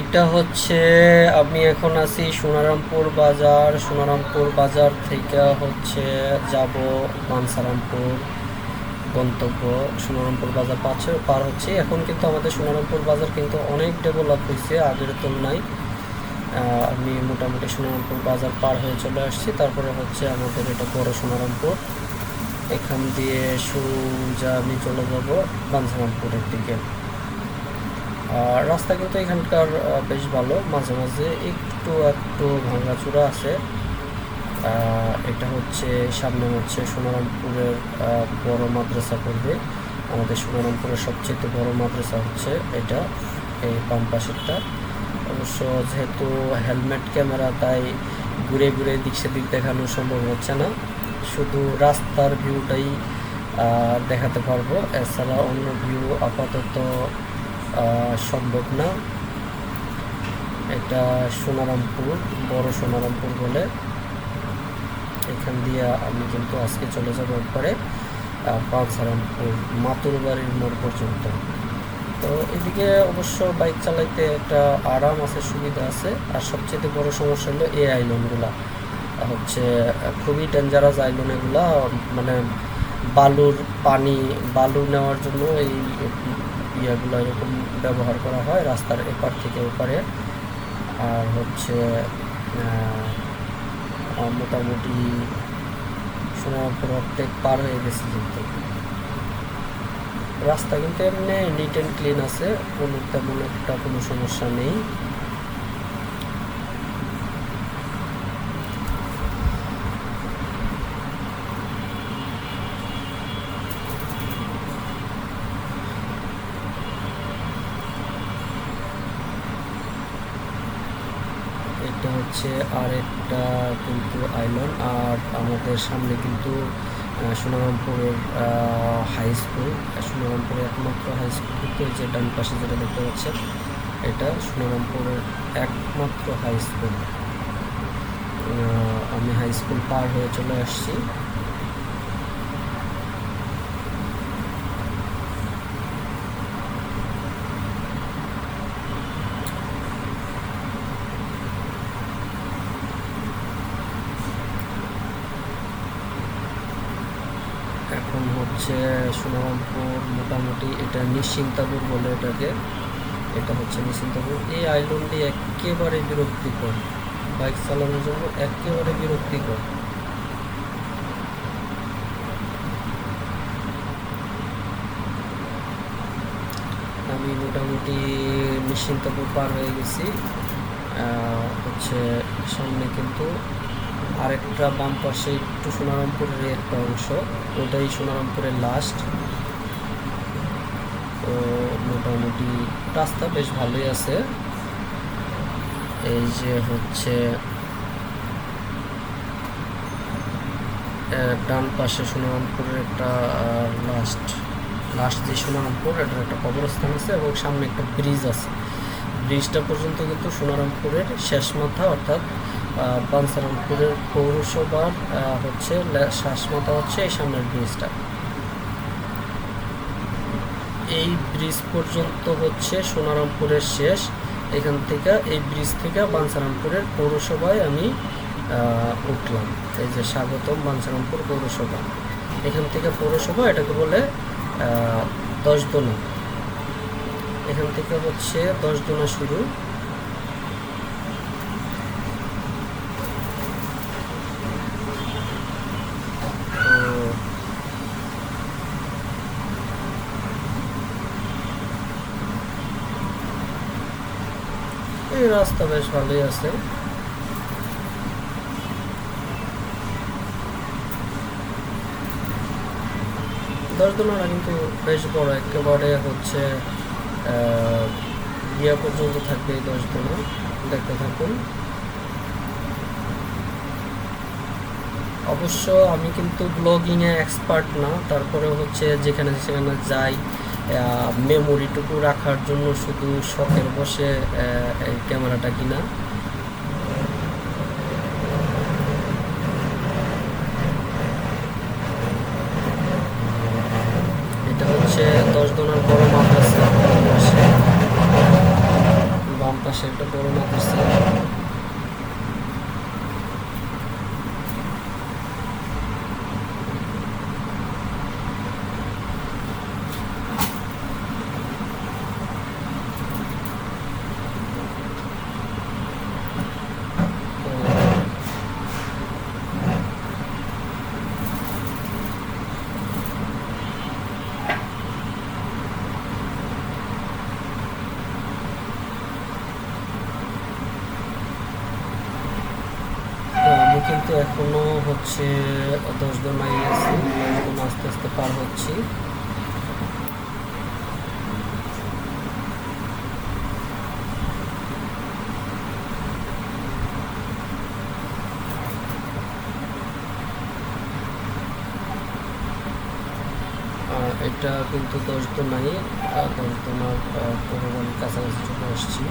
এটা হচ্ছে, আমি এখন আছি সোনারামপুর বাজার। সোনারামপুর বাজার থেকে হচ্ছে যাব মানসারামপুর গন্তব্য। সোনারামপুর বাজার পাচ্ছে পার হচ্ছে। এখন কিন্তু আমাদের সোনারামপুর বাজার কিন্তু অনেক ডেভেলপ হয়েছে আগের তুলনায়। আমি মোটামুটি সোনারামপুর বাজার পার হয়ে চলে আসছি। তারপরে হচ্ছে আমাদের এটা বড় সোনারামপুর। এখান দিয়ে সোজা আমি চলে যাব বাঞ্ছারামপুরের দিকে। আর রাস্তা কিন্তু এখানকার বেশ ভালো। মাঝে মাঝে একটু একটু ভাঙাচুরা আছে। এটা হচ্ছে সামনে হচ্ছে সোনারামপুরের বড় মাদ্রাসা পড়বে। আমাদের সোনারামপুরের সবচেয়ে বড় মাদ্রাসা হচ্ছে এটা, এই বাম পাশেরটা। অবশ্য যেহেতু হেলমেট, ক্যামেরা, তাই ঘুরে ঘুরে দিক সেদিক দেখানো সম্ভব হচ্ছে না। শুধু রাস্তার ভিউটাই দেখাতে পারব। এছাড়া অন্য ভিউ আপাতত সম্ভব না। এটা সোনারামপুর, বড় সোনারামপুর বলে। এখান দিয়ে আমি কিন্তু আজকে চলে যাব একবারে পাঁচহারামপুর মাতুর বাড়ির মোড় পর্যন্ত। তো এদিকে অবশ্য বাইক চালাইতে একটা আরাম আছে, সুবিধা আছে। আর সবচেয়ে বড় সমস্যা হলো এই আইলনগুলা। হচ্ছে, খুবই ডেঞ্জারাস আইলন এগুলা। মানে বালুর পানি, বালু নেওয়ার জন্য এই ইয়েগুলো এরকম ব্যবহার করা হয় রাস্তার এপার থেকে ওপারে। আর হচ্ছে মোটামুটি সোনারপুর অর্ধেক পার হয়ে গেছে কিন্তু। রাস্তা কিন্তু এমনি নিট অ্যান্ড ক্লিন আছে, কোনো তেমন একটা কোনো সমস্যা নেই এটা হচ্ছে আর একটা কিন্তু আইল্যান্ড আর আমাদের সামনে কিন্তু সুনামপুরের হাই স্কুল সুনামপুরের একমাত্র হাই স্কুল কিন্তু যে ডান পাশে যেটা দেখতে পাচ্ছেন, এটা সুনামপুরের একমাত্র হাই স্কুল আমি হাই স্কুল পার হয়ে চলে আসছি এখন হচ্ছে সোনারামপুর মোটামুটি এটা নিশ্চিন্তাপুর বলে এটাকে। এটা হচ্ছে নিশ্চিন্তাপুর। এই আইল্যান্ডটি একেবারে বিরক্তিকর। বাইক চালানোর জন্য একেবারে বিরক্তিকর। আমি মোটামুটি নিশ্চিন্তপুর পার হয়ে গেছি। হচ্ছে সামনে কিন্তু আরেকটা বাম পাশে একটু সোনারামপুরের একটা অংশ, ওটাই সোনারামপুরের লাস্ট তো মোটামুটি রাস্তা বেশ ভালোই আছে। এই যে হচ্ছে ডান পাশে সোনারামপুরের একটা লাস্ট লাস্ট যে সোনারামপুর, এটার একটা কবরস্থান আছে এবং সামনে একটা ব্রিজ আছে। ব্রিজটা পর্যন্ত কিন্তু সোনারামপুরের শেষ মাথা, অর্থাৎ আহ, পৌরসভার হচ্ছে মাথা হচ্ছে এই সামনের ব্রিজটা। এই ব্রিজ পর্যন্ত হচ্ছে সোনারামপুরের শেষ। এখান থেকে এই ব্রিজ থেকে বাঞ্ছারামপুরের পৌরসভায় আমি উঠলাম। এই যে স্বাগতম বাঞ্ছারামপুর পৌরসভা। এখান থেকে পৌরসভা এটাকে বলে আহ, দশদোনা। এখান থেকে হচ্ছে দশদোনা শুরু। এই রাস্তা বেশ ভালোই আছে। দশদোনারা কিন্তু বেশ বড়, একেবারে হচ্ছে ইয়া পর্যন্ত থাকবে এই দশদোনা দেখতে থাকুন। অবশ্য আমি কিন্তু ব্লগিংয়ে এক্সপার্ট না তারপরে হচ্ছে যেখানে সেখানে যাই মেমোরিটুকু রাখার জন্য শুধু শখের বসে এই ক্যামেরাটা কিনা এটা হচ্ছে দশ দোনার বড় মাদ্রাসা বাম পাশে বাম পাশে পাশে একটা বড় মাদ্রাসা তো তো আমি কিন্তু এখনও হচ্ছে দশ জন আই আছি দশ আস্তে আস্তে পার হচ্ছি। এটা কিন্তু দশ জন নাই আহ, দশ পুরো কাছাকাছি চলে আসছি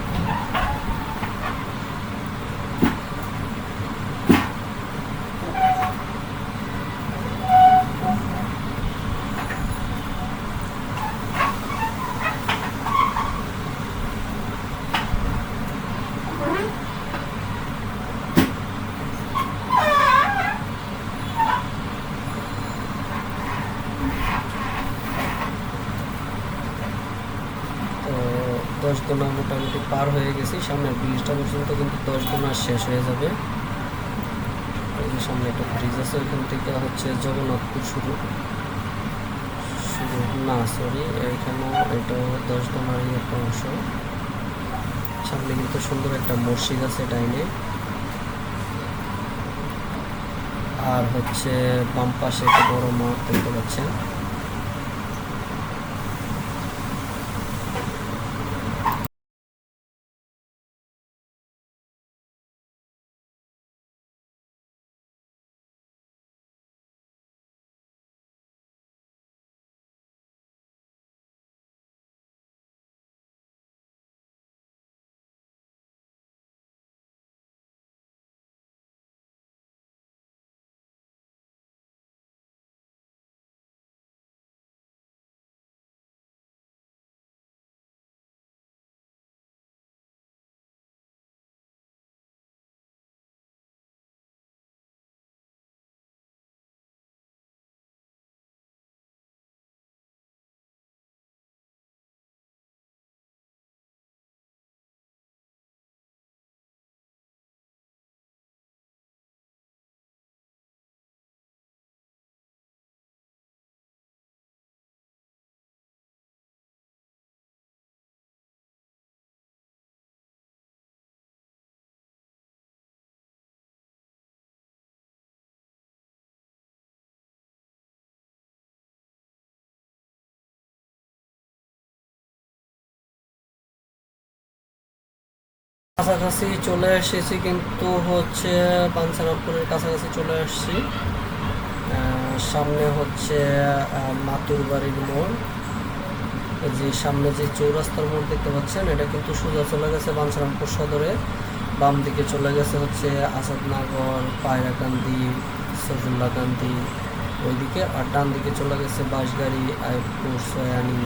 তো দশ দোনা মোটামুটি পার হয়ে গেছি। সামনের ব্রিজটা পর্যন্ত কিন্তু দশ দোনা শেষ হয়ে যাবে। সামনে একটা ব্রিজ আছে, ওইখান থেকে হচ্ছে জগন্নাথপুর শুরু। শুরু, না সরি এখানেও এটা দশ দোনারই একটা অংশ। সামনে কিন্তু সুন্দর একটা মসজিদ আছে ডাইনে। আর হচ্ছে বাম পাশে একটা বড় মাঠ দেখতে পাচ্ছেন। কাছাকাছি চলে এসেছি কিন্তু হচ্ছে পাঞ্চারামপুরের কাছাকাছি চলে আসছি। সামনে হচ্ছে মাতুর বাড়ির মোড়। যে সামনে যে চৌরাস্তার মোড় দেখতে পাচ্ছেন, এটা কিন্তু সোজা চলে গেছে বাঞ্ছারামপুর সদরে। বাম দিকে চলে গেছে হচ্ছে আসাদনগর পায়রাকান্দি সফুল্লাকান্দি ওইদিকে, আর ডান দিকে চলে গেছে বাঁশগাড়ি আয়পুর সয়ানি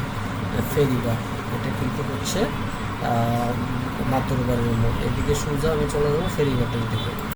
ফেরিঘাট এটা কিন্তু হচ্ছে মাতুর বাড়ির মোড় এদিকে সোজা আমি চলে যাব ফেরিঘাটের দিকে।